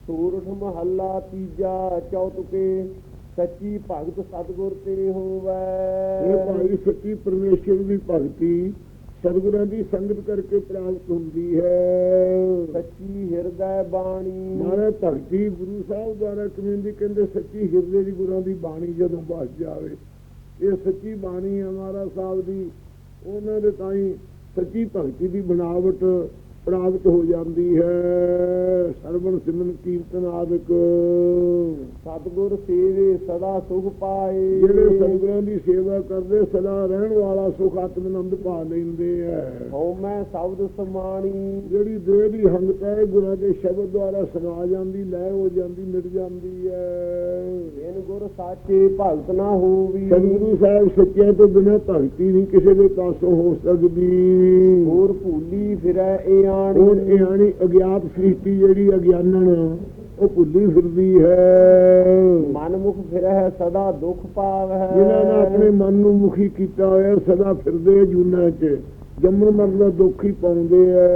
ਸੂਰਠ ਮਹੱਲਾ ਤੀਜਾ ਚੌਤਕੇ ਸੱਚੀ ਭਗਤ ਸਤਗੁਰ ਤੇ ਇਹ ਹੋਵੇ ਭਾਈ ਸੱਚੀ ਪਰਮੇਸ਼ਰ ਦੀ ਭਗਤੀ ਸਤਿਗੁਰਾਂ ਦੀ ਸੰਗਤ ਕਰਕੇ ਪ੍ਰਾਪਤ ਹੁੰਦੀ ਹੈ। ਸੱਚੀ ਹਿਰਦੈ ਬਾਣੀ। ਮਾਰੇ ਭਗਤੀ ਗੁਰੂ ਸਾਹਿਬ ਦੁਆਰਾ ਕਿਵੇਂ ਦੀ ਕਹਿੰਦੇ ਸੱਚੀ ਹਿਰਦੇ ਦੀ ਗੁਰਾਂ ਦੀ ਬਾਣੀ ਜਦੋਂ ਬਸ ਜਾਵੇ ਇਹ ਸੱਚੀ ਬਾਣੀ ਹੈ ਮਹਾਰਾਜ ਸਾਹਿਬ ਦੀ ਉਹਨਾਂ ਦੇ ਤਾਈ ਸੱਚੀ ਭਗਤੀ ਦੀ ਬਣਾਵਟ ਪ੍ਰਾਪਤ ਹੋ ਜਾਂਦੀ ਹੈ। ਸਰਵਣ ਸਿਮਨ ਕੀਰਤਨ ਆਦਿਕ। ਸਤਗੁਰ ਸੇਵੇ ਸਦਾ ਸੁਖ ਪਾਏ। ਜਿਹੜੇ ਸਤਿਗੁਰਾਂ ਦੀ ਸੇਵਾ ਕਰਦੇ ਸਦਾ ਰਹਿਣ ਵਾਲਾ ਸੁਖ ਆਤਮਨੰਦ ਪਾ ਲੈਂਦੇ ਐ ਹਉ ਮੈਂ ਸ਼ਬਦ ਸਮਾਣੀ। ਜਿਹੜੀ ਦੇਹ ਦੀ ਹੰਗਤ ਹੈ ਗੁਰਾਂ ਦੇ ਸ਼ਬਦ ਦੁਆਰਾ ਸਮਾ ਜਾਂਦੀ ਲੈ ਹੋ ਜਾਂਦੀ ਮਿਟ ਜਾਂਦੀ ਹੈ। ਬਿਨ ਗੁਰ ਸਾਚੇ ਭਗਤ ਨਾ ਹੋਵੀ। ਸਤਿਗੁਰੂ ਸਾਹਿਬ ਸੱਚਿਆਂ ਤੋਂ ਬਿਨਾਂ ਭਗਤੀ ਨਹੀਂ ਕਿਸੇ ਦੇ ਪਾਸੋਂ ਹੋ ਸਕਦੀ। ਹੋਰ ਭੂਲੀ ਫਿਰੈ ਇਹ ਹੁਣ ਆਣੀ ਇਹ ਆਣੀ ਅਗਿਆਤ ਸ੍ਰਿਸ਼ਟੀ ਜਿਹੜੀ ਅਗਿਆਨਣ ਉਹ ਭੁੱਲੀ ਫਿਰਦੀ ਹੈ। ਮਨ ਮੁਖ ਫਿਰੈ ਸਦਾ ਦੁਖ ਪਾਵੈ। ਜਿਨ੍ਹਾਂ ਨੇ ਆਪਣੇ ਮਨ ਨੂੰ ਮੁਖੀ ਕੀਤਾ ਹੋਇਆ ਸਦਾ ਫਿਰਦੇ ਜੂਨਾ 'ਚ। ਜੰਮਣ ਮਰਨ ਦਾ ਦੁੱਖ ਹੀ ਪਾਉਂਦੇ ਐ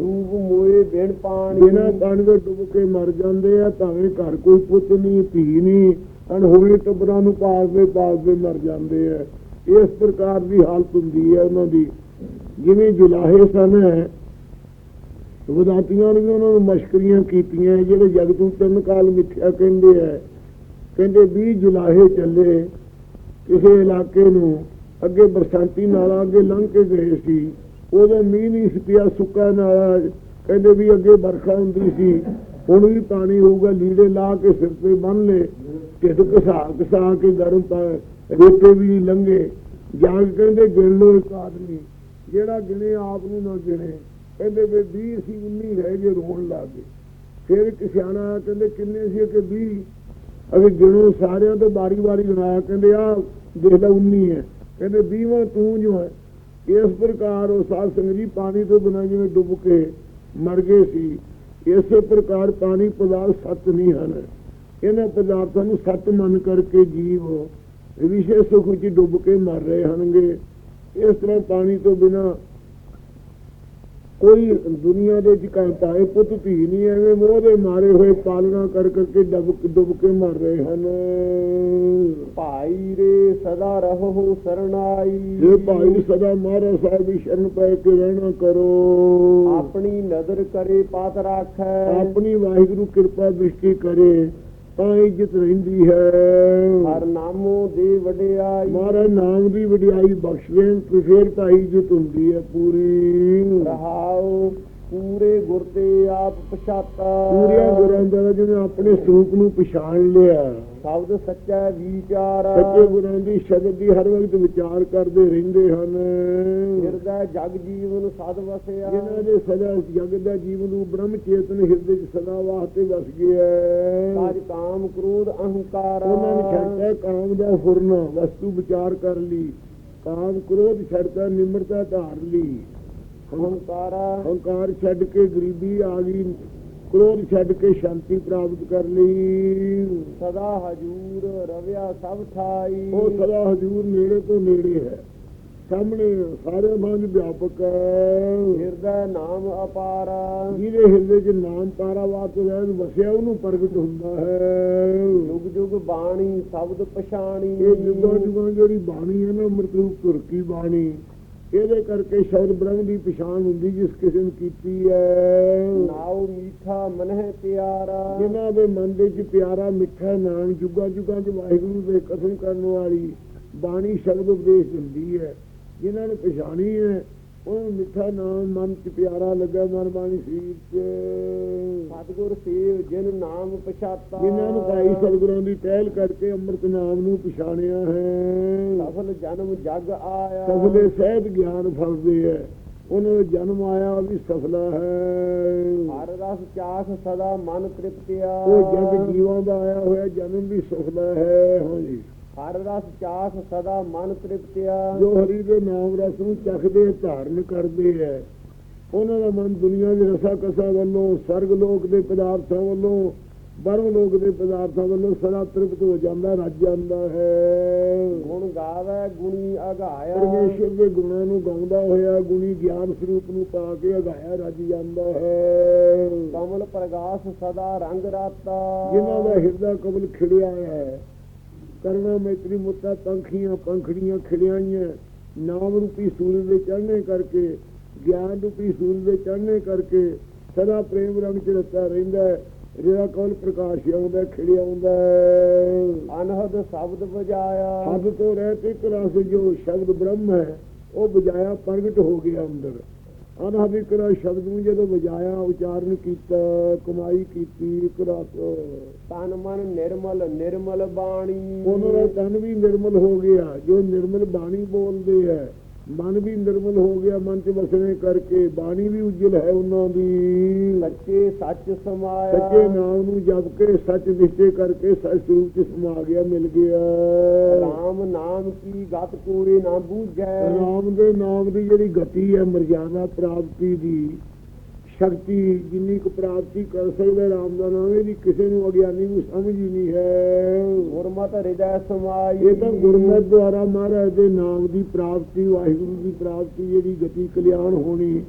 ਰੂਪ ਮੋਏ ਬਿਨ ਪਾਣੀ। ਬਿਨਾਂ ਪਾਣੀ ਦੇ ਡੁੱਬ ਕੇ ਮਰ ਜਾਂਦੇ ਆ ਭਾਵੇਂ ਘਰ ਕੋਈ ਪੁੱਤ ਨਹੀਂ ਧੀ ਨਹੀਂ ਅਣ ਹੋਵੇ ਟੱਬਰਾਂ ਨੂੰ ਪਾਲਦੇ ਪਾਲਦੇ ਮਰ ਜਾਂਦੇ ਆ। ਇਸ ਪ੍ਰਕਾਰ ਦੀ ਹਾਲਤ ਹੁੰਦੀ ਹੈ ਉਹਨਾਂ ਦੀ। ਜਿਵੇਂ ਜੁਲਾਹੇ ਸਨ ਵਿਦਾਤੀਆਂ ਨੇ ਉਹਨਾਂ ਨੂੰ ਮਸ਼ਕਰੀਆਂ ਕੀਤੀਆਂ, ਜਿਹੜੇ ਜਗ ਤੋਂ ਤਿੰਨ ਕਾਲ ਮਿੱਥਿਆ ਕਹਿੰਦੇ ਆ। ਕਹਿੰਦੇ 20 ਜੁਲਾਹੇ ਚੱਲੇ, ਕਿਸੇ ਇਲਾਕੇ ਨੂੰ ਅੱਗੇ ਬਰਸਾਤੀ ਨਾਲਾ ਅੱਗੇ ਲੰਘ ਕੇ ਗਏ ਸੀ। ਉਦੋਂ ਮੀਂਹ ਨਹੀਂ ਪਿਆ, ਸੁੱਕਾ ਨਾਲਾ। ਕਹਿੰਦੇ ਵੀ ਅੱਗੇ ਵਰਖਾ ਹੁੰਦੀ ਸੀ। ਹੁਣ ਵੀ ਪਾਣੀ ਹੋਊਗਾ, ਲੀੜੇ ਲਾ ਕੇ ਸਿਰ ਤੇ ਬੰਨ ਲੈ ਢਿੱਡ ਘਸਾ ਘਸਾ ਕੇ ਗਰਮ ਪਾ ਰੇਤੇ ਵੀ ਨਹੀਂ ਲੰਘੇ। ਜਾ ਕਹਿੰਦੇ, ਗਿਣ ਲੋ ਇੱਕ ਆਦਮੀ। ਜਿਹੜਾ ਗਿਣੇ, ਆਪ ਨੂੰ ਨਾ ਗਿਣੇ। ਕਹਿੰਦੇ ਵੀ 20 ਸੀ 19 ਰਹਿ ਗਏ ਰੋਣ ਲੱਗ ਗਏ। ਫਿਰ ਇੱਕ ਕਹਿੰਦੇ ਕਿੰਨੇ ਸੀ ਕਿ 20 ਅਗੇ ਗਿਣੋ ਸਾਰਿਆਂ ਤੋਂ ਬਾਰੀ ਬਾਰੀ ਗਿਣਾਇਆ ਕਹਿੰਦੇ ਆ ਦੇਖ ਲੈ 19 ਹੈ। ਕਹਿੰਦੇ 20ਵਾਂ ਤੂੰ ਜੋ ਹੈ। ਇਸ ਪ੍ਰਕਾਰ ਉਹ ਸਾਧ ਸੰਗਤ ਜੀ ਪਾਣੀ ਤੋਂ ਬਿਨਾਂ ਜਿਵੇਂ ਡੁੱਬ ਕੇ ਮਰ ਗਏ ਸੀ, ਇਸੇ ਪ੍ਰਕਾਰ ਪਾਣੀ ਪਦਾਰਥ ਸੱਚ ਨਹੀਂ ਹਨ। ਇਹਨਾਂ ਪਦਾਰਥਾਂ ਨੂੰ ਸੱਚ ਮੰਨ ਕਰਕੇ ਜੀਵ ਵਿਸ਼ੇ ਸੁਖ ਵਿੱਚ ਡੁੱਬ ਕੇ ਮਰ ਰਹੇ ਹਨਗੇ ਇਸ ਤਰ੍ਹਾਂ ਪਾਣੀ ਤੋਂ ਬਿਨਾਂ ਕੋਈ ਦੁਨੀਆ ਦੇ ਘਰ ਪਾਏ ਪੁੱਤ ਧੀ ਨਹੀਂ ਐਵੇਂ ਮੋਹ ਦੇ ਮਾਰੇ ਹੋਏ ਪਾਲਣਾ ਕਰ ਕਰਕੇ ਡੁੱਬ ਡੁੱਬ ਕੇ ਮਰ ਰਹੇ ਹਨ। ਭਾਈ ਰੇ ਸਦਾ ਰਹੋ ਸਰਣਾਈ। ਇਹ ਭਾਈ ਸਦਾ ਮਹਾਰਾਜ ਸਾਹਿਬ ਦੀ ਸ਼ਰਨ ਪੈ ਕੇ ਰਹਿਣਾ ਕਰੋ। ਆਪਣੀ ਨਜ਼ਰ ਕਰੇ ਪਾਤ ਰਾਖੈ। ਆਪਣੀ ਵਾਹਿਗੁਰੂ ਕਿਰਪਾ ਦ੍ਰਿਸ਼ਟੀ ਕਰੇ। ਤਾਂ ਇੱਜ਼ਤ ਰਹਿੰਦੀ ਹੈ। ਹਰ ਨਾਮੋ ਦੇ ਵਡਿਆਈ। ਮਹਾਰਾਜ ਨਾਮ ਦੀ ਵਡਿਆਈ ਬਖਸ਼ ਦੇਣ ਤੇ ਫਿਰ ਤਾਂ ਇੱਜ਼ਤ ਹੁੰਦੀ ਹੈ ਪੂਰੀ। ਰਹਾਉ ਪੂਰੇ ਗੁਰ ਤੇ ਆਪ ਪਛਾਤਾ। ਪੂਰੀਆਂ ਗੁਰਾਂ ਦਾ ਜਿਹਨੇ ਆਪਣੇ ਸਰੂਪ ਨੂੰ ਪਛਾਣ ਲਿਆ। ਸ਼ਬਦ ਸੱਚਾ ਵਿਚਾਰ। ਸੱਚੇ ਗੁਰਾਂ ਦੀ ਸ਼ਬਦ ਦੀ ਹਰ ਵਕਤ ਵਿਚਾਰ ਕਰਦੇ ਰਹਿੰਦੇ ਹਨ। ਹਿਰਦਾ ਜਗ ਜੀਵਨ ਸਦ ਵਸਿਆ। ਜਿਨ੍ਹਾਂ ਦੇ ਸਦਾ ਜਗ ਦਾ ਜੀਵਨ ਨੂੰ ਬ੍ਰਹਮ ਚੇਤਨ ਹਿਰਦੇ 'ਚ ਸਦਾ ਵਾਸਤੇ ਵਸ ਗਿਆ ਸਾਜ ਕਾਮ ਕ੍ਰੋਧ ਅਹੰਕਾਰ। ਉਹਨਾਂ ਨੇ ਛੱਡਿਆ ਕਾਮ ਦਾ ਫੁਰਨਾ ਵਸਤੂ ਵਿਚਾਰ ਕਰ ਲਈ। ਕਾਮ ਕ੍ਰੋਧ ਛੱਡਦਾ ਨਿਮਰਤਾ ਧਾਰ ਲਈ। ਅਹੰਕਾਰ। ਹੰਕਾਰ ਛੱਡ ਕੇ ਗਰੀਬੀ ਆ ਗਈ। ਕ੍ਰੋਧ ਛੱਡ ਕੇ ਸ਼ਾਂਤੀ ਪ੍ਰਾਪਤ ਕਰ ਲਈ। ਸਦਾ ਹਜੂਰ ਰਵਿਆ ਸਭ ਥਾਈ। ਉਹ ਸਦਾ ਹਜ਼ੂਰ ਨੇੜੇ ਤੋਂ ਨੇੜੇ ਹੈ। ਸਾਹਮਣੇ ਸਾਰੇ ਮੰਝ ਵਿਆਪਕ ਹਿਰਦਾ ਨਾਮ ਅਪਾਰ। ਜਿਹਦੇ ਹਿਰਦੇ 'ਚ ਨਾਮ ਪਾਰਾਵਾਤ ਰਹਿਣ ਵਸਿਆ ਉਹਨੂੰ ਪ੍ਰਗਟ ਹੁੰਦਾ ਹੈ। ਜੁਗ ਜੁਗ ਬਾਣੀ ਸ਼ਬਦ ਪਛਾਣੀ। ਇਹ ਜੁਗਾਂ ਜੁਗਾਂ ਜਿਹੜੀ ਬਾਣੀ ਹੈ ਨਾ ਮਰਤੂਬ ਤੁਰਕੀ ਬਾਣੀ। ਇਹਦੇ ਕਰਕੇ ਸ਼ਬਦ ਬ੍ਰਹਮ ਦੀ ਪਛਾਣ ਹੁੰਦੀ ਜਿਸ ਕਿਸੇ ਨੇ ਕੀਤੀ ਹੈ। ਨਾਉ ਮੀਠਾ ਮਨਹਿ ਪਿਆਰਾ। ਜਿਨ੍ਹਾਂ ਦੇ ਮਨ ਦੇ ਵਿੱਚ ਪਿਆਰਾ ਮਿੱਠਾ ਨਾਮ ਜੁਗਾਂ ਜੁਗਾਂ 'ਚ ਵਾਹਿਗੁਰੂ ਦੇ ਕਥਨ ਕਰਨ ਵਾਲੀ ਬਾਣੀ ਸ਼ਬਦ ਉਪਦੇਸ਼ ਦਿੰਦੀ ਹੈ। ਜਿਨ੍ਹਾਂ ਨੇ ਪਛਾਣੀ ਹੈ ਉਹ ਮਿੱਠਾ ਨਾਮ ਮਨ 'ਚ ਪਿਆਰਾ ਲੱਗਾ ਮਨ ਬਾਣੀ ਸਰੀਰ 'ਚ। ਸਤਿਗੁਰ ਸੇਵ ਜਿਨ ਨਾਮ ਪਛਾਤਾ। ਜਿਨ੍ਹਾਂ ਨੂੰ ਭਾਈ ਸਤਿਗੁਰਾਂ ਦੀ ਪਹਿਲ ਕਰਕੇ ਅੰਮ੍ਰਿਤ ਨਾਮ ਨੂੰ ਪਛਾਣਿਆ ਹੈ। ਸਫਲ ਜਨਮ ਜਗ ਆਇਆ। ਸਫਲੇ ਸਹਿਤ ਗਿਆਨ ਫਲਦੇ ਹੈ ਉਹਨਾਂ ਦਾ ਜਨਮ ਆਇਆ ਵੀ ਸਫਲਾ ਹੈ। ਹਰ ਰਸ ਚਾਖ ਸਦਾ ਮਨ ਤ੍ਰਿਪਤਿਆ। ਉਹ ਜਗ ਜੀਵਾਂ ਦਾ ਆਇਆ ਹੋਇਆ ਜਨਮ ਵੀ ਸਫਲਾ ਹੈ। ਹਾਂਜੀ ਹਰ ਰਸ ਚਾਖ ਸਦਾ ਮਨ ਤ੍ਰਿਪਤਿਆ। ਜੋ ਹਰੀ ਦੇ ਨਾਮ ਰਸ ਨੂੰ ਚੱਖਦੇ ਧਾਰਨ ਕਰਦੇ ਹੈ ਉਹਨਾਂ ਦਾ ਮਨ ਦੁਨੀਆ ਦੇ ਰਸਾ ਕਸਾ ਵੱਲੋਂ ਸਰਗ ਲੋਕ ਦੇ ਪਦਾਰਥਾਂ ਵੱਲੋਂ ਬਾਹਰੋਂ ਲੋਕ ਦੇ ਪਦਾਰਥਾਂ ਵੱਲੋਂ ਸਦਾ ਤ੍ਰਿਪਤ ਹੋ ਜਾਂਦਾ ਰੱਜ ਜਾਂਦਾ ਹੈ। ਗੁਣ ਗਾਵੇ ਗੁਣੀ ਅਗਾਇਆ। ਪਰਮੇਸ਼ਰ ਦੇ ਗੁਣਾਂ ਨੂੰ ਗਾਉਂਦਾ ਹੋਇਆ ਗੁਣੀ ਗਿਆਨ ਸਰੂਪ ਨੂੰ ਪਾ ਕੇ ਅਗਾਇਆ ਰੱਜ ਜਾਂਦਾ ਹੈ। ਕਮਲ ਪ੍ਰਗਾਸ ਸਦਾ ਰੰਗ ਰਾਤਾ। ਜਿਨ੍ਹਾਂ ਦਾ ਹਿਰਦਾ ਕਮਲ ਖਿੜਿਆ ਹੈ ਕਰਨਾ ਮੈਤਰੀ ਮੁੱਤਾ ਪੰਖੀਆਂ ਪੰਖੜੀਆਂ ਖਿੜਿਆਈਆਂ ਨਾਮ ਰੂਪੀ ਸੂਰਜ ਦੇ ਚੜ੍ਹਨੇ ਕਰਕੇ ਗਿਆਨ ਰੂਪੀ ਸੂਰਜ ਦੇ ਚੜ੍ਹਨੇ ਕਰਕੇ ਸਦਾ ਪ੍ਰੇਮ ਰੰਗ ਚ ਰਤਾ ਰਹਿੰਦਾ ਹੈ ਜਿਹੜਾ ਕਮਲ ਪ੍ਰਕਾਸ਼ ਆਉਂਦਾ ਖਿੜਿਆ ਆਉਂਦਾ ਅਨਹਦ ਸ਼ਬਦ ਵਜਾਇਆ। ਹੱਦ ਤੋਂ ਰਹਿਤ ਇੱਕ ਰਸ ਜੋ ਸ਼ਬਦ ਬ੍ਰਹਮ ਹੈ ਉਹ ਬਜਾਇਆ ਪ੍ਰਗਟ ਹੋ ਗਿਆ ਅੰਦਰ। ਅਨਹਦ ਇੱਕ ਰਸ ਸ਼ਬਦ ਨੂੰ ਜਦੋਂ ਬਜਾਇਆ ਉਚਾਰਨ ਕੀਤਾ ਕਮਾਈ ਕੀਤੀ ਇੱਕ ਰਸ ਤਨ ਮਨ ਨਿਰਮਲ ਨਿਰਮਲ ਬਾਣੀ। ਉਹਨਾਂ ਦਾ ਤਨ ਵੀ ਨਿਰਮਲ ਹੋ ਗਿਆ। ਜੋ ਨਿਰਮਲ ਬਾਣੀ ਬੋਲਦੇ ਹੈ ਮਨ ਵੀ ਨਿਰਮਲ ਹੋ ਗਿਆ ਮਨ ਚ ਵਸਣੇ ਕਰਕੇ ਬਾਣੀ ਵੀ ਉਜਲ ਹੈ ਉਹਨਾਂ ਦੀ। ਸੱਚੇ ਸੱਚ ਸਮਾਇਆ। ਸੱਚੇ ਨਾਮ ਨੂੰ ਜਪ ਕੇ ਸੱਚ ਨਿਸ਼ਚੈ ਕਰਕੇ ਸੱਚ ਸਰੂਪ ਚ ਸਮਾ ਗਿਆ ਮਿਲ ਗਿਆ। ਰਾਮ ਨਾਮ ਕੀ ਗਤ ਕੋਈ ਨਾ ਬੂਝੈ। ਰਾਮ ਦੇ ਨਾਮ ਦੀ ਜਿਹੜੀ ਗਤੀ ਹੈ ਮਰਜ਼ਾਦਾ ਪ੍ਰਾਪਤੀ ਦੀ। ਸ਼ਕਤੀ ਜਿੰਨੀ ਕੁ ਪ੍ਰਾਪਤੀ ਕਰ ਸਕਦਾ ਰਾਮ ਦਾ ਨਾਮ ਇਹਦੀ ਕਿਸੇ ਨੂੰ ਅਗਿਆਨੀ ਨੂੰ ਸਮਝ ਹੀ ਨਹੀਂ ਹੈ। ਗੁਰਮਤਿ ਹਿਰਦੈ ਸਮਾਈ। ਇਹ ਤਾਂ ਗੁਰਮਤਿ ਦੁਆਰਾ ਮਹਾਰਾਜ ਦੇ ਨਾਮ ਦੀ ਪ੍ਰਾਪਤੀ ਵਾਹਿਗੁਰੂ ਦੀ ਪ੍ਰਾਪਤੀ ਜਿਹੜੀ ਗਤੀ ਕਲਿਆਣ ਹੋਣੀ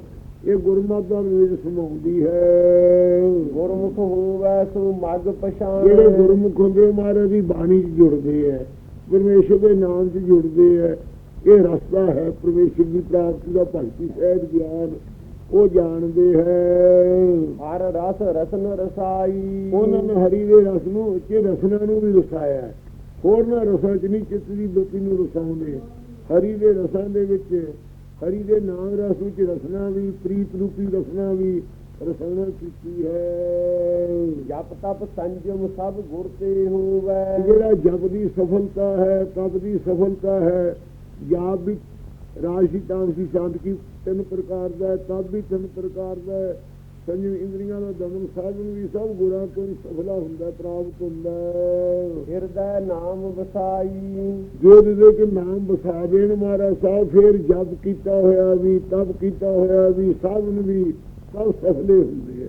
ਇਹ ਗੁਰਮਤਿ ਦਾ ਵਿੱਚ ਸਮਾਉਂਦੀ ਹੈ। ਗੁਰਮੁਖ ਹੋਵੈ ਸੋ ਮਗ ਪਛਾਣ। ਜਿਹੜੇ ਗੁਰਮੁਖ ਹੁੰਦੇ ਮਹਾਰਾਜ ਦੀ ਬਾਣੀ 'ਚ ਜੁੜਦੇ ਹੈ ਪਰਮੇਸ਼ਰ ਦੇ ਨਾਮ 'ਚ ਜੁੜਦੇ ਹੈ ਇਹ ਰਸਤਾ ਹੈ ਪਰਮੇਸ਼ਰ ਦੀ ਪ੍ਰਾਪਤੀ ਦਾ ਭਗਤੀ ਸਹਿਜ ਗਿਆਨ। ਉਹ ਜਾਣਦੇ ਹੈ। ਹਰ ਰਸ ਰਸਨ ਰਸਾਈ। ਉਹਨਾਂ ਨੇ ਹਰੀ ਦੇ ਰਸ ਨੂੰ ਉੱਚੇ ਰਸਨਾ ਨੂੰ ਵੀ ਰਸਾਇਆ ਹੈ। ਹੋਰ ਨਾ ਰਸਾਂ 'ਚ ਨਹੀਂ ਚਿੱਤ ਦੀ ਗਤੀ ਨੂੰ ਰਸਾਉਂਦੇ। ਹਰੀ ਦੇ ਰਸਾਂ ਦੇ ਵਿੱਚ ਹਰੀ ਦੇ ਨਾਮ ਰਸ ਵਿੱਚ ਰਸਨਾ ਵੀ ਪ੍ਰੀਤ ਰੂਪੀ ਰਸਨਾ ਵੀ ਰਸਨਾ ਕੀਤੀ ਹੈ। ਜਪ ਤਪ ਸੰਜਮ ਸਭ ਗੁਰ ਤੇ ਹੋਵੈ। ਜਿਹੜਾ ਜਪ ਦੀ ਸਫਲਤਾ ਹੈ ਤਪ ਦੀ ਸਫਲਤਾ ਹੈ ਜਾਪ ਵੀ ਰਾਸ਼ੀ ਤਾਮਸੀ ਸ਼ਾਂਤ ਕੀ ਤਿੰਨ ਪ੍ਰਕਾਰ ਦਾ ਹੈ ਤਪ ਵੀ ਤਿੰਨ ਪ੍ਰਕਾਰ ਦਾ ਹੈ। ਸੰਜਮ ਇੰਦਰੀਆਂ ਦਾ ਦਮਨ ਸਾਧਨ ਵੀ ਸਭ ਗੁਰਾਂ ਤੋਂ ਹੀ ਸਫਲਾ ਹੁੰਦਾ ਪ੍ਰਾਪਤ ਹੁੰਦਾ ਹੈ। ਹਿਰਦੈ ਨਾਮ ਵਸਾਈ। ਜੇ ਦੇ ਕਿ ਨਾਮ ਵਸਾ ਦੇਣ ਮਹਾਰਾਜ ਸਾਹਿਬ ਫਿਰ ਜਪ ਕੀਤਾ ਹੋਇਆ ਵੀ ਤਪ ਕੀਤਾ ਹੋਇਆ ਵੀ ਸਾਧਨ ਵੀ ਸਭ ਸਫਲੇ ਹੁੰਦੇ ਆ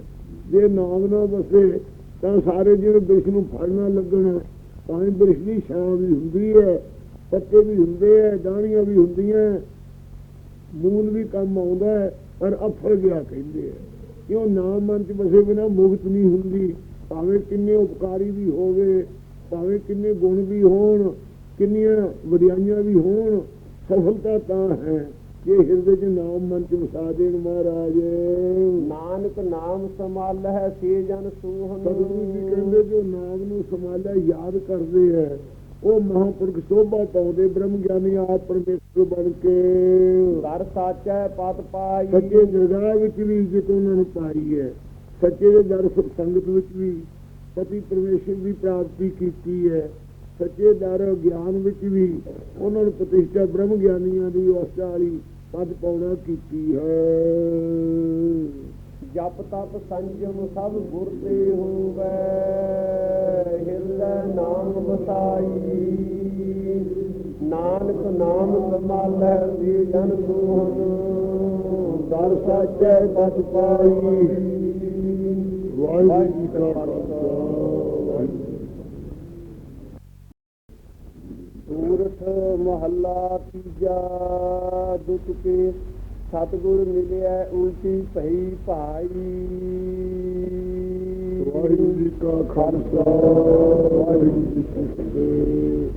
ਜੇ ਨਾਮ ਨਾ ਵਸੇ ਤਾਂ ਸਾਰੇ ਜਿਹੜੇ ਬਿਰਸ਼ ਨੂੰ ਫੜਨਾ ਲੱਗਣ ਭਾਵੇਂ ਬਿਰਸ਼ ਦੀ ਛਾਂ ਵੀ ਹੁੰਦੀ ਹੈ ਪੱਤੇ ਵੀ ਹੁੰਦੇ ਆ ਡਾਣੀਆਂ ਵੀ ਹੁੰਦੀਆਂ ਮੂਲ ਵੀ ਕੰਮ ਆਉਂਦਾ ਹੈ ਪਰ ਅਫਲ ਗਿਆ ਕਹਿੰਦੇ ਆ ਕਿਉਂ ਨਾਮ ਮਨ ਚ ਵਸੇ ਬਿਨਾ ਮੁਕਤ ਨਹੀਂ ਹੁੰਦੀ? ਭਾਵੇਂ ਕਿੰਨੇ ਉਪਕਾਰੀ ਵੀ ਹੋਵੇ ਭਾਵੇਂ ਕਿੰਨੇ ਗੁਣ ਵੀ ਹੋਣ ਕਿੰਨੀਆਂ ਵਡਿਆਈਆਂ ਵੀ ਹੋਣ ਸਫਲਤਾ ਤਾਂ ਹੈ। ਜੇ ਹਿਰਦੇ ਚ ਨਾਮ ਮਨ ਚ ਵਸਾ ਦੇਣ ਮਹਾਰਾਜ। ਨਾਨਕ ਨਾਮ ਸੰਭਾਲ ਹੈ ਸੇ ਜਨ ਸੂਹਨ ਸਤਿਗੁਰੂ ਜੀ ਕਹਿੰਦੇ ਜੋ ਨਾਮ ਨੂੰ ਸੰਭਾਲਿਆ ਯਾਦ ਕਰਦੇ ਹੈ। ਉਹ ਮਹਾਂਪੁਰਖ ਸੋਭਾ ਪਾਉਂਦੇ ਬ੍ਰਹਮ ਗਿਆਨੀ ਆਪ ਪਰਮੇਸ਼ਰ ਬਣ ਕੇ। ਘਰ ਸਾਚੈ ਪਤ ਪਾਈ। ਸੱਚੇ ਦਰਗਾਹ ਵਿੱਚ ਵੀ ਇੱਜ਼ਤ ਉਹਨਾਂ ਨੂੰ ਪਾਈ ਹੈ। ਸੱਚੇ ਦੇ ਦਰ ਸੰਗਤ ਵਿੱਚ ਵੀ ਪਤੀ ਪਰਮੇਸ਼ਰ ਦੀ ਪ੍ਰਾਪਤੀ ਕੀਤੀ ਹੈ। ਸੱਚੇ ਦਰ ਗਿਆਨ ਵਿੱਚ ਵੀ ਉਹਨਾਂ ਨੂੰ ਪ੍ਰਤਿਸ਼ਠਾ ਬ੍ਰਹਮ ਗਿਆਨੀਆਂ ਦੀ ਅਵਸਥਾ ਵਾਲੀ ਪਦ ਪਾਉਣਾ ਕੀਤੀ ਹੈ। ਜਪ ਤਪ ਸੰਜਮ ਸਭ ਗੁਰ ਤੇ ਹੋਵੈ, ਹਿਰਦੈ ਨਾਮ ਵਸਾਈ। ਨਾਨਕ ਨਾਮ ਸੰਭਾਲੈ ਸੇ ਜਨ ਸੋਹਨ ਦਰ ਸਾਚੈ ਪਤ ਪਾਈ। ਵਾਹਿਗੁਰੂ ਜੀ ਕਾ ਖਾਲਸਾ। ਸੂਰਠ ਮਹੱਲਾ ਤੀਜਾ ਦੁੱਤ ਕੇ ਸਤਿਗੁਰ ਮਿਲਿਆ ਉਲਟੀ ਭਈ ਭਾਈ। ਵਾਹਿਗੁਰੂ ਜੀ ਕਾ ਖਾਲਸਾ, ਵਾਹਿਗੁਰੂ ਜੀ ਕੀ ਫਤਿਹ।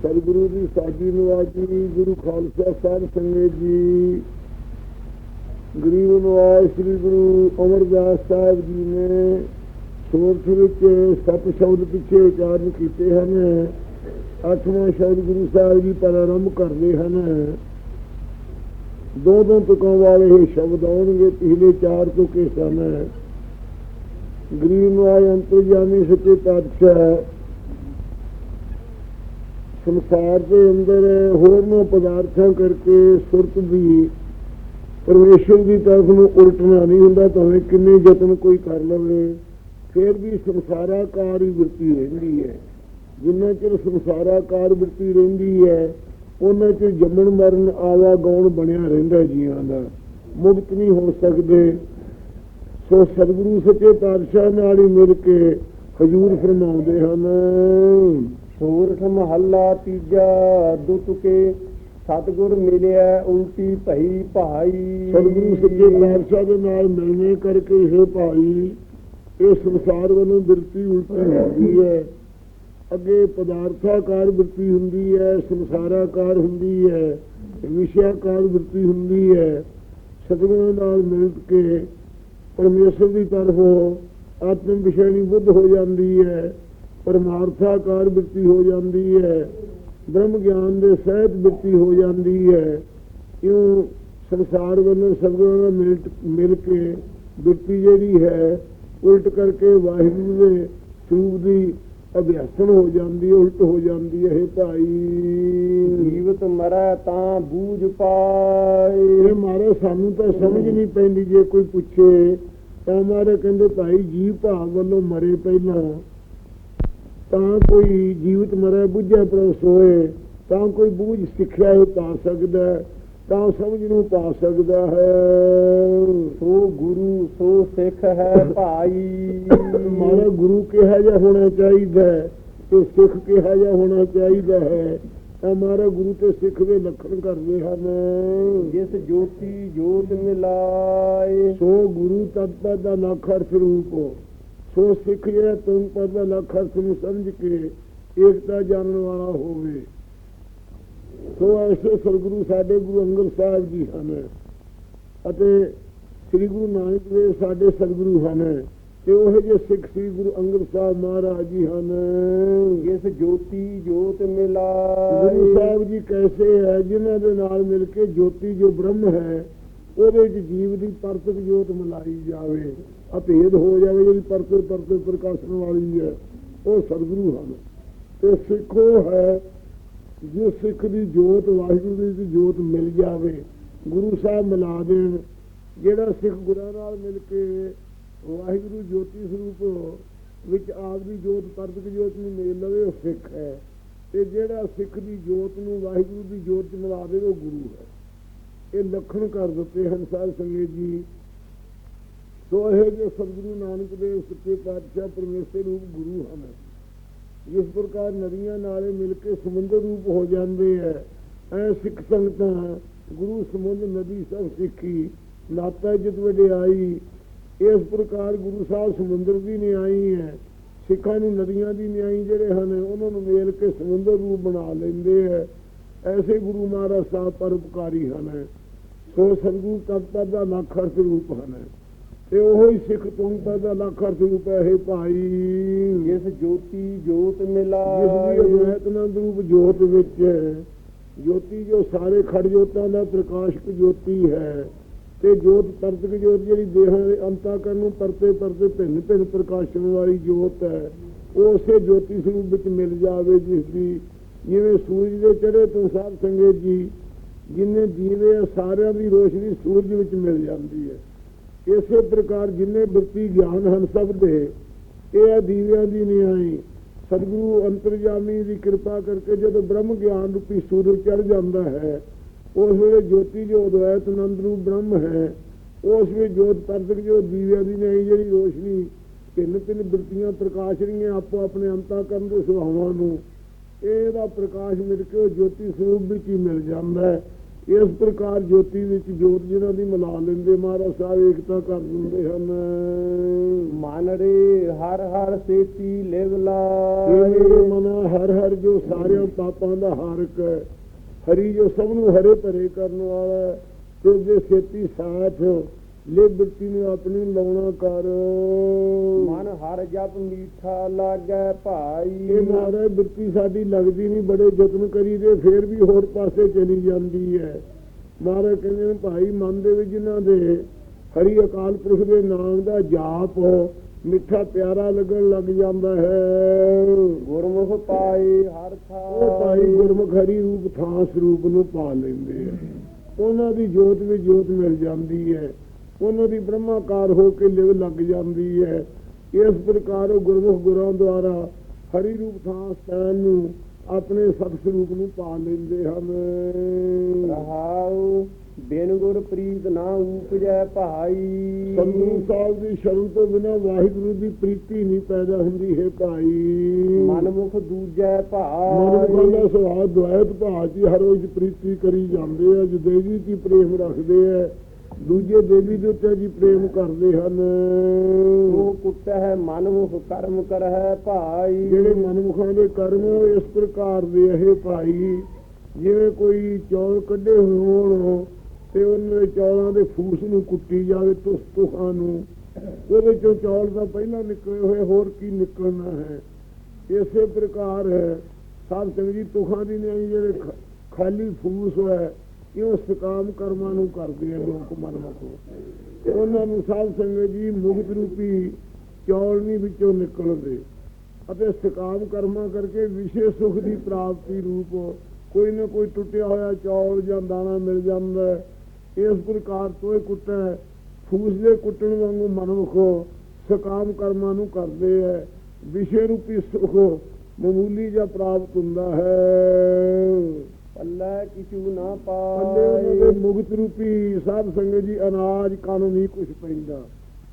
ਸਤਿਗੁਰੂ ਦੀ ਸਾਜੀ ਨਵਾਜੀ ਗੁਰੂ ਖਾਲਸਾ ਸਾਹਿਬ ਸੰਗਤ ਜੀ। ਗਰੀਬ ਨਵਾਜ ਸ੍ਰੀ ਗੁਰੂ ਅਮਰਦਾਸ ਸਾਹਿਬ ਜੀ ਨੇ ਸੋਰਠ ਵਿੱਚ ਸਤ ਸ਼ਬਦ ਪਿੱਛੇ ਉਚਾਰਨ ਕੀਤੇ ਹਨ। ਅੱਠਵਾਂ ਸ਼ਬਦ ਗੁਰੂ ਸਾਹਿਬ ਜੀ ਪ੍ਰਾਰੰਭ ਕਰਦੇ ਹਨ। ਦੋ ਦੋ ਤੁਕਾਂ ਵਾਲੇ ਇਹ ਸ਼ਬਦ ਆਉਣਗੇ, ਪਿਛਲੇ ਚਾਰ ਤੁਕੇ ਸਨ। ਗਰੀਬ ਨਵਾਜ ਅੰਤਰਜਾਮੀ ਸੱਚੇ ਪਾਤਸ਼ਾਹ ਸੰਸਾਰ ਦੇ ਅੰਦਰ ਹੋਰਨਾਂ ਪਦਾਰਥਾਂ ਕਰਕੇ ਸੁਰਤ ਦੀ ਪਰਮੇਸ਼ਰ ਦੀ ਤਰਫ ਨੂੰ ਉਲਟਣਾ ਨਹੀਂ ਹੁੰਦਾ, ਭਾਵੇਂ ਕਿੰਨੇ ਯਤਨ ਕੋਈ ਕਰ ਲਵੇ। ਫਿਰ ਵੀ ਸੰਸਾਰਾਕਾਰ ਹੀ ਵਰਤੀ ਰਹਿੰਦੀ ਹੈ। ਜਿੰਨਾ ਚਿਰ ਸੰਸਾਰਾਕਾਰ ਵਰਤੀ ਰਹਿੰਦੀ ਹੈ ਉਹਨਾਂ ਚਿਰ ਜੰਮਣ ਮਰਨ ਆਵਾ ਗਾਉਣ ਬਣਿਆ ਰਹਿੰਦਾ ਜੀਆਂ ਦਾ। ਮੁਕਤ ਨਹੀਂ ਹੋ ਸਕਦੇ। ਸੋ ਸਤਿਗੁਰੂ ਸੱਚੇ ਪਾਤਸ਼ਾਹ ਨਾਲ ਹੀ ਮਿਲ ਕੇ ਹਜੂਰ ਫਰਮਾਉਂਦੇ ਹਨ ਸੂਰਠ ਮਹੱਲਾ ਤੀਜਾ ਦੁਤਕੇ ਸਤਗੁਰ ਮਿਲਿਆ ਉਲਟੀ ਭਈ ਭਾਈ। ਸਤਿਗੁਰੂ ਸੱਚੇ ਪਾਤਸ਼ਾਹ ਦੇ ਨਾਲ ਮਿਲਣੇ ਕਰਕੇ ਇਹ ਭਾਈ ਇਹ ਸੰਸਾਰ ਵੱਲੋਂ ਬਿਰਤੀ ਉਲਟੀ ਹੁੰਦੀ ਹੈ। ਅੱਗੇ ਪਦਾਰਥਾਕਾਰ ਬਿਰਤੀ ਹੁੰਦੀ ਹੈ, ਸੰਸਾਰਾਕਾਰ ਹੁੰਦੀ ਹੈ, ਵਿਸ਼ਿਆਕਾਰ ਬਿਰਤੀ ਹੁੰਦੀ ਹੈ, ਸਤਿਗੁਰਾਂ ਨਾਲ ਮਿਲ ਕੇ ਪਰਮੇਸ਼ਰ ਦੀ ਤਰਫੋਂ ਆਤਮ ਵਿਸ਼ੇਣੀ ਬੁੱਧ ਹੋ ਜਾਂਦੀ ਹੈ, ਪਰਮਾਰਥਾਕਾਰ ਬਿਰਤੀ ਹੋ ਜਾਂਦੀ ਹੈ, ਬ੍ਰਹਮ ਗਿਆਨ ਦੇ ਸਹਿਤ ਬਿਰਤੀ ਹੋ ਜਾਂਦੀ ਹੈ, ਇਉਂ ਸੰਸਾਰ ਵੱਲੋਂ ਸਤਿਗੁਰਾਂ ਨਾਲ ਮਿਲ ਮਿਲ ਕੇ ਬਿਰਤੀ ਜਿਹੜੀ ਹੈ, ਉਲਟ ਕਰਕੇ ਵਾਹਿਗੁਰੂ ਦੇ ਸਰੂਪ ਦੀ ਅਭਿਆਸਨ ਹੋ ਜਾਂਦੀ ਹੈ ਉਲਟ ਹੋ ਜਾਂਦੀ ਹੈ ਇਹ ਭਾਈ। ਜੀਵਤ ਮਰੈ ਤਾਂ ਬੂਝ ਪਾਏ। ਇਹ ਮਾਰੇ ਸਾਨੂੰ ਤਾਂ ਸਮਝ ਨਹੀਂ ਪੈਂਦੀ ਜੇ ਕੋਈ ਪੁੱਛੇ। ਤਾਂ ਮਾਰੇ ਕਹਿੰਦੇ ਭਾਈ ਜੀਵ ਭਾਵ ਵੱਲੋਂ ਮਰੇ ਪਹਿਲਾਂ। ਤਾਂ ਕੋਈ ਜੀਵਤ ਮਰੇ ਬੁੱਝੇ ਪ੍ਰਸ ਹੋਏ। ਤਾਂ ਕੋਈ ਬੂਝ ਸਿੱਖਿਆ ਹੀ ਪਾ ਸਕਦਾ ਤਾਂ ਸਮਝ ਨੂੰ ਪਾ ਸਕਦਾ ਹੈ। ਸੋ ਗੁਰੂ ਸੋ ਸਿੱਖ ਹੈ ਭਾਈ। ਮਾਰਾ ਗੁਰੂ ਕਿਹਾ ਜਿਹਾ ਹੋਣਾ ਚਾਹੀਦਾ ਤੇ ਸਿੱਖ ਕਿਹਾ ਜਿਹਾ ਹੋਣਾ ਚਾਹੀਦਾ ਹੈ ਤਾਂ ਮਾਰਾ ਗੁਰੂ ਤੇ ਸਿੱਖ ਦੇ ਲੱਖਣ ਕਰਦੇ ਹਨ। ਜਿਸ ਜੋਤੀ ਜੋਤ ਮਿਲਾਏ। ਸੋ ਗੁਰੂ ਤਤਪਦ ਦਾ ਲੱਖ ਅਰਥ ਰੂਪ ਸੋ ਸਿੱਖ ਜਿਹੜਾ ਤੁਮ ਪਦ ਦਾ ਲੱਖ ਅਰਥ ਨੂੰ ਸਮਝ ਕੇ ਏਕਤਾ ਜਾਣਨ ਵਾਲਾ ਹੋਵੇ। ਸੋ ਐਸੇ ਸਤਿਗੁਰੂ ਸਾਡੇ ਗੁਰੂ ਅੰਗਦ ਸਾਹਿਬ ਜੀ ਹਨ ਅਤੇ ਸ੍ਰੀ ਗੁਰੂ ਨਾਨਕ ਦੇਵ ਸਾਡੇ ਸਤਿਗੁਰੂ ਹਨ ਤੇ ਉਹ ਜੇ ਸਿੱਖ ਸ੍ਰੀ ਗੁਰੂ ਅੰਗਦ ਸਾਹਿਬ ਮਹਾਰਾਜ ਜੀ ਹਨ। ਜਿਸ ਜੋਤੀ ਜੋਤ ਗੁਰੂ ਮਿਲਾਏ ਸਾਹਿਬ ਜੀ ਕੈਸੇ ਹੈ ਜਿਨ੍ਹਾਂ ਦੇ ਨਾਲ ਮਿਲ ਕੇ ਜੋਤੀ ਜੋ ਬ੍ਰਹਮ ਹੈ ਉਹਦੇ ਵਿੱਚ ਜੀਵ ਦੀ ਪਰਤਕ ਜੋਤ ਮਿਲਾਈ ਜਾਵੇ। ਅਭੇਦ ਹੋ ਜਾਵੇ ਜਿਹੜੀ ਪਰਤੇ ਪਰਤੇ ਪ੍ਰਕਾਸ਼ਨ ਵਾਲੀ ਹੈ ਉਹ ਸਤਿਗੁਰੂ ਹਨ। ਤੇ ਸਿੱਖੋ ਹੈ ਜਿਸ ਸਿੱਖ ਦੀ ਜੋਤ, ਵਾਹਿਗੁਰੂ ਦੀ ਜੋਤ ਮਿਲ ਜਾਵੇ, ਗੁਰੂ ਸਾਹਿਬ ਮਿਲਾ ਦੇਣ, ਜਿਹੜਾ ਸਿੱਖ ਗੁਰਾਂ ਨਾਲ ਮਿਲ ਕੇ ਵਾਹਿਗੁਰੂ ਜੋਤੀ ਸਰੂਪ ਵਿੱਚ ਆਪ ਦੀ ਜੋਤ ਪਰਤਕ ਜੋਤ ਨੂੰ ਮੇਲ ਲਵੇ, ਉਹ ਸਿੱਖ ਹੈ। ਤੇ ਜਿਹੜਾ ਸਿੱਖ ਦੀ ਜੋਤ ਨੂੰ ਵਾਹਿਗੁਰੂ ਦੀ ਜੋਤ ਚ ਮਿਲਾ ਦੇਵੇ, ਉਹ ਗੁਰੂ ਹੈ। ਇਹ ਲੱਖਣ ਕਰ ਦਿੱਤੇ ਹਨ ਸਾਧ ਸੰਗਤ ਜੀ। ਸੋ ਇਹ ਜੋ ਸਤਿਗੁਰੂ ਨਾਨਕ ਦੇਵ ਸੱਚੇ ਪਾਤਸ਼ਾਹ ਪਰਮੇਸ਼ਰ ਰੂਪ ਗੁਰੂ ਹਨ। ਜਿਸ ਪ੍ਰਕਾਰ ਨਦੀਆਂ ਨਾਲੇ ਮਿਲ ਕੇ ਸਮੁੰਦਰ ਰੂਪ ਹੋ ਜਾਂਦੇ ਐ ਐ ਸਿੱਖ ਸੰਗਤਾਂ ਗੁਰੂ ਸਮੁੰਦਰ ਨਦੀ ਸਭ ਸਿੱਖੀ ਨਾਤਾ ਜਿਤ ਵਡਿਆਈ, ਇਸ ਪ੍ਰਕਾਰ ਗੁਰੂ ਸਾਹਿਬ ਸਮੁੰਦਰ ਦੀ ਨਿਆਈ ਹੈ ਸਿੱਖਾਂ ਨੂੰ ਨਦੀਆਂ ਦੀ ਨਿਆਈ ਜਿਹੜੇ ਹਨ, ਉਹਨਾਂ ਨੂੰ ਮੇਲ ਕੇ ਸਮੁੰਦਰ ਰੂਪ ਬਣਾ ਲੈਂਦੇ ਐ, ਐਸੇ ਗੁਰੂ ਮਹਾਰਾਜ ਸਾਹਿਬ ਪਰਉਪਕਾਰੀ ਹਨ, ਸੋ ਸਤਿਗੁਰੂ ਤਤਪਦ ਦਾ ਲੱਖ ਅਰਥ ਰੂਪ ਹਨ। ਤੇ ਉਹ ਹੀ ਸਿੱਖ ਤੁਮ ਪਦ ਦਾ ਅਰਥ ਰੂਪ ਹੈ ਇਹ ਭਾਈ। ਜਿਸ ਜੋਤੀ ਜੋਤ ਜਿਸ ਦੀ ਮਿਲਾਏ ਅਦਵੈਤ ਰੂਪ ਜੋਤ ਵਿੱਚ ਜੋਤੀ ਜੋ ਸਾਰੇ ਖੜ ਜੋਤਾਂ ਦਾ ਪ੍ਰਕਾਸ਼ਕ ਜੋਤੀ ਹੈ। ਤੇ ਜੋਤ ਪਰਤਕ ਜੋਤ ਜਿਹੜੀ ਦੇਹਾਂ ਦੇ ਅੰਤਾਕਰਨ ਨੂੰ ਪਰਤੇ ਪਰਤੇ ਭਿੰਨ ਭਿੰਨ ਪ੍ਰਕਾਸ਼ਣ ਵਾਲੀ ਜੋਤ ਹੈ। ਉਹ ਉਸੇ ਜੋਤੀ ਸਰੂਪ ਵਿੱਚ ਮਿਲ ਜਾਵੇ ਜਿਸ ਦੀ ਜਿਵੇਂ ਸੂਰਜ ਦੇ ਚੜ੍ਹੇ ਤੋਂ ਸਾਧ ਸੰਗਤ ਜੀ ਜਿੰਨੇ ਜੀਵੇ ਸਾਰਿਆਂ ਦੀ ਰੋਸ਼ਨੀ ਸੂਰਜ ਵਿੱਚ ਮਿਲ ਜਾਂਦੀ ਹੈ। ਇਸੇ ਪ੍ਰਕਾਰ ਜਿੰਨੇ ਬਿਰਤੀ ਗਿਆਨ ਹਨ ਸਭ ਦੇ, ਇਹ ਹੈ ਦੀਵਿਆਂ ਦੀ ਨਿਆਈ। ਸਤਿਗੁਰੂ ਅੰਤਰਜਾਮੀ ਦੀ ਕਿਰਪਾ ਕਰਕੇ ਜਦੋਂ ਬ੍ਰਹਮ ਗਿਆਨ ਰੂਪੀ ਸੂਰਜ ਚੜ ਜਾਂਦਾ ਹੈ, ਉਸ ਵੇਲੇ ਜੋਤੀ ਜੋ ਅਦਵੈਤ ਨੰਦ ਰੂਪ ਬ੍ਰਹਮ ਹੈ, ਉਸ ਵਿੱਚ ਜੋਤ ਪਰਦਕ ਜੋ ਦੀਵਿਆਂ ਦੀ ਨਿਆਈ ਜਿਹੜੀ ਰੋਸ਼ਨੀ, ਤਿੰਨ ਤਿੰਨ ਬਿਰਤੀਆਂ ਪ੍ਰਕਾਸ਼ ਰਹੀਆਂ ਆਪੋ ਆਪਣੇ ਅੰਤਾ ਕਰਨ ਦੇ ਸੁਭਾਵਾਂ ਨੂੰ, ਇਹਦਾ ਪ੍ਰਕਾਸ਼ ਮਿਲ ਕੇ ਉਹ ਜੋਤੀ ਸਰੂਪ ਵਿੱਚ ਹੀ ਮਿਲ ਜਾਂਦਾ ਹੈ। ਇਸ ਪ੍ਰਕਾਰ ਜੋਤੀ ਵਿੱਚ ਜੋਤ ਜਿਹਨਾਂ ਦੀ ਮਿਲਾ ਲੈਂਦੇ ਮਹਾਰਾਜ ਸਾਹਿਬ ਏਕਤਾ ਕਰ ਦਿੰਦੇ ਹਨ। ਮਨ ਰੇ ਹਰ ਹਰ ਸੇਤੀ ਲਿਵ ਇਹ ਮਨ ਹਰ ਹਰ ਜੋ ਸਾਰਿਆਂ ਪਾਪਾਂ ਦਾ ਹਾਰਕ ਹੈ ਹਰੀ ਜੋ ਸਭ ਨੂੰ ਹਰੇ ਭਰੇ ਕਰਨ ਵਾਲਾ ਤੇ ਜੇ ਛੇਤੀ ਸਾਥ ਲੈ ਬਿਰਤੀ ਨੂੰ ਆਪਣੀ ਲਾਉਣਾ ਕਰ। ਮਨ ਹਰ ਜਪ ਮੀਠਾ ਲਾਗੈ ਭਾਈ। ਇਹ ਮਹਾਰਾਜ ਬਿਰਤੀ ਸਾਡੀ ਲੱਗਦੀ ਨਹੀਂ ਬੜੇ ਯਤਨ ਕਰੀਦੇ ਫੇਰ ਵੀ ਹੋਰ ਪਾਸੇ ਚਲੀ ਜਾਂਦੀ ਹੈ। ਮਹਾਰਾਜ ਕਹਿੰਦੇ ਨੇ ਭਾਈ ਮਨ ਦੇ ਵਿੱਚ ਜਿਨ੍ਹਾਂ ਦੇ ਹਰੀ ਅਕਾਲ ਪੁਰਖ ਦੇ ਨਾਮ ਦਾ ਜਾਪ ਮਿੱਠਾ ਪਿਆਰਾ ਲੱਗਣ ਲੱਗ ਜਾਂਦਾ ਹੈ। ਗੁਰਮੁਖ ਪਾਏ ਹਰ ਉਹ ਭਾਈ ਥਾਈ ਗੁਰਮੁਖ ਹਰੀ ਰੂਪ ਥਾਂ ਸਰੂਪ ਨੂੰ ਪਾ ਲੈਂਦੇ ਆ। ਉਹਨਾਂ ਦੀ ਜੋਤ ਵਿੱਚ ਜੋਤ ਮਿਲ ਜਾਂਦੀ ਹੈ। ਉਹਨਾਂ ਦੀ ਬ੍ਰਹਮਾਕਾਰ ਹੋ ਕੇ ਲਿਵ ਲੱਗ ਜਾਂਦੀ ਹੈ। ਇਸ ਪ੍ਰਕਾਰ ਉਹ ਗੁਰਮੁਖ ਗੁਰਾਂ ਦੁਆਰਾ ਹਰੀ ਰੂਪ ਥਾਂ ਸਥਾਨ ਨੂੰ ਆਪਣੇ ਸਤ ਸਰੂਪ ਨੂੰ ਪਾ ਲੈਂਦੇ ਹਨ। ਰਹਾਉ ਬਿਨ ਗੁਰ ਪ੍ਰੀਤ ਨਾ ਉਪਜੈ ਭਾਈ। ਸੰਗੂ ਸਾਹਿਬ ਦੀ ਸ਼ਰਨ ਤੋਂ ਬਿਨਾਂ ਵਾਹਿਗੁਰੂ ਦੀ ਪ੍ਰੀਤੀ ਨਹੀਂ ਪੈਦਾ ਹੁੰਦੀ ਹੈ ਭਾਈ। ਮਨਮੁਖ ਦੂਜੈ ਮਨੁੱਖਾਂ ਦਾ ਭਾਈ ਸੁਭਾਅ ਦੁਆਇਤ ਭਾਅ ਜੀ ਹਰ ਰੋਜ਼ ਪ੍ਰੀਤੀ ਕਰੀ ਜਾਂਦੇ ਆ ਜਦੇਵੀ ਦੀ ਪ੍ਰੇਮ ਰੱਖਦੇ ਆ। ਦੂਜੇ ਦੇਵੀ ਦੇ ਉੱਤੇ ਜੀ ਪ੍ਰੇਮ ਕਰਦੇ ਹਨ। ਉਹ ਕੁੱਟਹਿ ਮਨਮੁਖ ਕਰਮ ਕਰਹਿ ਭਾਈ। ਜਿਹੜੇ ਮਨਮੁਖਾਂ ਦੇ ਕਰਮ ਇਸ ਪ੍ਰਕਾਰ ਦੇ ਇਹ ਭਾਈ। ਜਿਵੇਂ ਕੋਈ ਚੌਲ ਕੱਢੇ ਹੋਣ ਤੇ ਉਹਨਾਂ ਦੇ ਚੌਲਾਂ ਦੇ ਫੂਸ ਨੂੰ ਕੁੱਟੀ ਜਾਵੇ ਤੁਸ ਤੁਖਾਂ ਨੂੰ ਉਹਦੇ ਚੋਂ ਚੌਲ ਤਾਂ ਪਹਿਲਾਂ ਨਿਕਲੇ ਹੋਏ ਹੋਰ ਕੀ ਨਿਕਲਣਾ ਹੈ? ਇਸੇ ਪ੍ਰਕਾਰ ਹੈ। ਸਾਧ ਸੰਗਤ ਜੀ ਤੁਖਾਂ ਦੀ ਨਹੀਂ ਜਿਹੜੇ ਖਾਲੀ ਫੂਸ ਹੈ ਕਿਉਂ ਸਕਾਮ ਕਰਮਾਂ ਨੂੰ ਕਰਦੇ ਆ ਲੋਕ ਮਨਮੁਖ ਉਹਨਾਂ ਨੂੰ ਸਾਧ ਸੰਗਤ ਜੀ ਮੁਕਤ ਰੂਪੀ ਚੌਲ ਵਿੱਚੋਂ ਨਿਕਲਦੇ। ਅਤੇ ਸਕਾਮ ਕਰਮਾਂ ਕਰਕੇ ਵਿਸ਼ੇ ਸੁਖ ਦੀ ਪ੍ਰਾਪਤੀ ਰੂਪ ਕੋਈ ਨਾ ਕੋਈ ਟੁੱਟਿਆ ਹੋਇਆ ਚੌਲ ਜਾਂ ਦਾਣਾ ਮਿਲ ਜਾਂਦਾ ਇਸ ਪ੍ਰਕਾਰ ਤੋਂ ਇਹ ਕੁੱਟਾ ਫੂਸ ਦੇ ਕੁੱਟਣ ਵਾਂਗੂ ਮਨੁੱਖ ਸਕਾਮ ਕਰਮਾਂ ਨੂੰ ਕਰਦੇ ਹੈ। ਵਿਸ਼ੇ ਰੂਪੀ ਸੁਖ ਮਾਮੂਲੀ ਜਾਂ ਪ੍ਰਾਪਤ ਹੁੰਦਾ ਹੈ। ਪੱਲੇ ਕਿਛੂ ਨਾ ਪੱਲੇ ਉਹਨਾਂ ਦੇ ਪਾਈ ਮੁਕਤ ਰੂਪੀ ਸਾਧ ਸੰਗਤ ਜੀ ਅਨਾਜ ਕਾਨੂੰ ਨਹੀਂ ਕੁਝ ਪੈਂਦਾ।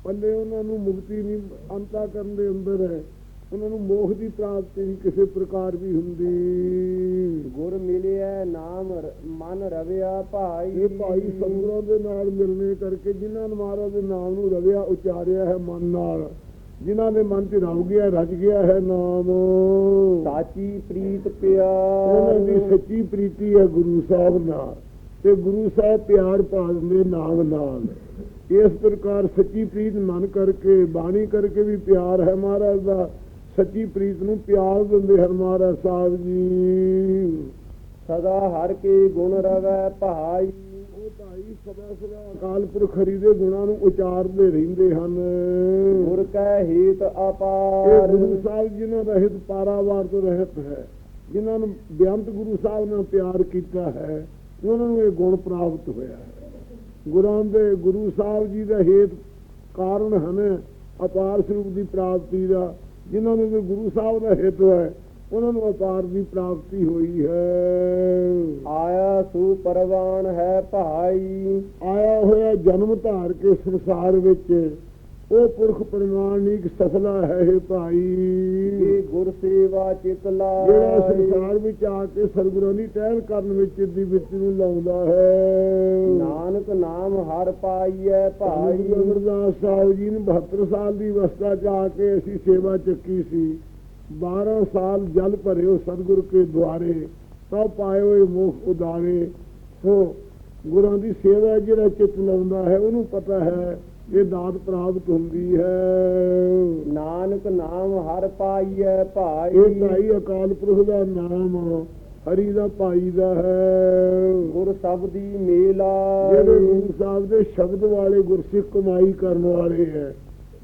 ਪੱਲੇ ਉਹਨਾਂ ਨੂੰ ਮੁਕਤੀ ਨਹੀਂ ਅੰਤਾ ਕਰਨ ਦੇ ਅੰਦਰ ਹੈ। ਉਹਨਾਂ ਨੂੰ ਮੋਖ ਦੀ ਪ੍ਰਾਪਤੀ ਨਹੀਂ ਕਿਸੇ ਪ੍ਰਕਾਰ ਵੀ ਹੁੰਦੀ। ਗੁਰ ਮਿਲਿਆ ਨਾਮ ਮਨ ਰਵਿਆ ਭਾਈ। ਇਹ ਭਾਈ ਸੰਗਤਾਂ ਦੇ ਨਾਲ ਮਿਲਣੇ ਕਰਕੇ ਜਿਨ੍ਹਾਂ ਨੇ ਮਹਾਰਾਜ ਦੇ ਨਾਮ ਨੂੰ ਰਵਿਆ ਉਚਾਰਿਆ ਹੈ ਮਨ ਨਾਲ। ਜਿਨ੍ਹਾਂ ਦੇ ਮਨ 'ਚ ਰਵ ਗਿਆ ਰਜ ਗਿਆ ਹੈ ਨਾਮ। ਸਾਚੀ ਪ੍ਰੀਤ ਉਹਨਾਂ ਦੀ ਪਿਆਰ ਸੱਚੀ ਪ੍ਰੀਤੀ ਹੈ ਗੁਰੂ ਸਾਹਿਬ ਨਾਲ ਤੇ ਗੁਰੂ ਸਾਹਿਬ ਪਿਆਰ ਪਾਉਂਦੇ ਨਾਮ ਨਾਲ। ਇਸ ਪ੍ਰਕਾਰ ਸੱਚੀ ਪ੍ਰੀਤ ਮਨ ਕਰਕੇ ਬਾਣੀ ਕਰਕੇ ਵੀ ਪਿਆਰ ਹੈ ਮਹਾਰਾਜ ਦਾ। ਸੱਚੀ ਪ੍ਰੀਤ ਨੂੰ ਪਿਆਰ ਦਿੰਦੇ ਹਨ ਮਹਾਰਾਜ ਸਾਹਿਬ ਜੀ। ਸਦਾ ਹਰ ਕੇ ਗੁਣ ਰਵੈ ਭਾਈ। ਭਾਈ ਸਦਾ ਸਦਾ ਅਕਾਲ ਪੁਰਖ ਹਰੀ ਦੇ ਗੁਣਾਂ ਨੂੰ ਉਚਾਰਦੇ ਰਹਿੰਦੇ ਹਨ। ਗੁਰ ਕੈ ਹੇਤ ਇਹ ਅਪਾਰ। ਗੁਰੂ ਸਾਹਿਬ ਜਿਨ੍ਹਾਂ ਦਾ ਹਿਤ ਪਾਰਾਵਾਰ ਤੋਂ ਰਹਿਤ ਹੈ ਜਿਨ੍ਹਾਂ ਨੂੰ ਬੇਅੰਤ ਗੁਰੂ ਸਾਹਿਬ ਨਾਲ ਪਿਆਰ ਕੀਤਾ ਹੈ ਉਹਨਾਂ ਨੂੰ ਇਹ ਗੁਣ ਪ੍ਰਾਪਤ ਹੋਇਆ ਹੈ। ਗੁਰਾਂ ਦੇ ਗੁਰੂ ਸਾਹਿਬ ਜੀ ਦਾ ਹੇਤ ਕਾਰਨ ਹਨ ਅਪਾਰ ਸਰੂਪ ਦੀ ਪ੍ਰਾਪਤੀ ਦਾ ਜਿਨ੍ਹਾਂ ਨੂੰ ਗੁਰੂ ਸਾਹਿਬ ਦਾ ਹਿਤ ਹੈ ਉਹਨਾਂ ਨੂੰ ਅਪਾਰ ਦੀ ਪ੍ਰਾਪਤੀ ਹੋਈ ਹੈ। ਆਇਆ ਸੂ ਪਰਵਾਨ ਹੈ ਭਾਈ। ਆਇਆ ਹੋਇਆ ਜਨਮ ਧਾਰ ਕੇ ਸੰਸਾਰ ਵਿੱਚ ਉਹ ਪੁਰਖ ਪ੍ਰਮਾਣਿਕ ਸਫਲਾ ਹੈ ਇਹ ਭਾਈ। ਇਹ ਗੁਰ ਸੇਵਾ ਚਿਤ ਜਿਹੜਾ ਲਾਇ ਸੰਸਾਰ ਵਿੱਚ ਆ ਕੇ ਸਰਗੁਰਾਂ ਦੀ ਟਹਿਲ ਕਰਨ ਵਿੱਚ ਦੀ ਵਿੱਚ ਨੂੰ ਲਾਉਂਦਾ ਹੈ। ਨਾਨਕ ਨਾਮ ਹਰ ਪਾਈਐ ਭਾਈ। ਭਾਈ ਅਮਰਦਾਸ ਸਾਹਿਬ ਜੀ ਨੇ 72 ਸਾਲ ਦੀ ਅਵਸਥਾ ਚ ਆ ਕੇ ਅਸੀਂ ਸੇਵਾ ਚੱਕੀ ਸੀ। 12 ਸਾਲ ਜਲ ਭਰਿਓ ਸਤਿਗੁਰ ਕੇ ਦੁਆਰੇ ਸਭ ਹੋਏ ਮੁਖ ਉਦਾਰੇ। ਸੋ ਗੁਰਾਂ ਦੀ ਸੇਵਾ ਜਿਹੜਾ ਚਿੱਤ ਲਾਉਂਦਾ ਹੈ ਉਹਨੂੰ ਪਤਾ ਹੈ ਇਹ ਦਾਤ ਪ੍ਰਾਪਤ ਹੁੰਦੀ ਹੈ। ਨਾਨਕ ਨਾਮ ਹਰ ਪਾਈਐ ਭਾਈ। ਇਹ ਭਾਈ ਅਕਾਲ ਪੁਰਖ ਦਾ ਨਾਮ ਹਰੀ ਦਾ ਭਾਈ ਦਾ ਹੈ। ਗੁਰ ਸ਼ਬਦੀ ਮੇਲਾ। ਜਿਹੜੇ ਗੁਰੂ ਸਾਹਿਬ ਦੇ ਸ਼ਬਦ ਵਾਲੇ ਗੁਰਸਿੱਖ ਕਮਾਈ ਕਰਨ ਵਾਲੇ ਹੈ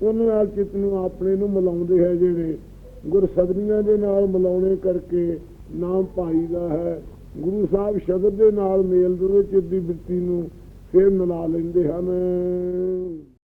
ਉਹਨਾਂ ਨਾਲ ਚਿੱਤ ਨੂੰ ਆਪਣੇ ਨੂੰ ਮਿਲਾਉਂਦੇ ਹੈ ਜਿਹੜੇ ਗੁਰਸਬਦੀਆਂ ਦੇ ਨਾਲ ਮਿਲਾਉਣੇ ਕਰਕੇ ਨਾਮ ਭਾਈ ਦਾ ਹੈ। ਗੁਰੂ ਸਾਹਿਬ ਸ਼ਬਦ ਦੇ ਨਾਲ ਮੇਲ ਦੇ ਚਿੱਤ ਦੀ ਬਿਰਤੀ ਨੂੰ ਫਿਰ ਮਿਲਾ ਲੈਂਦੇ ਹਨ।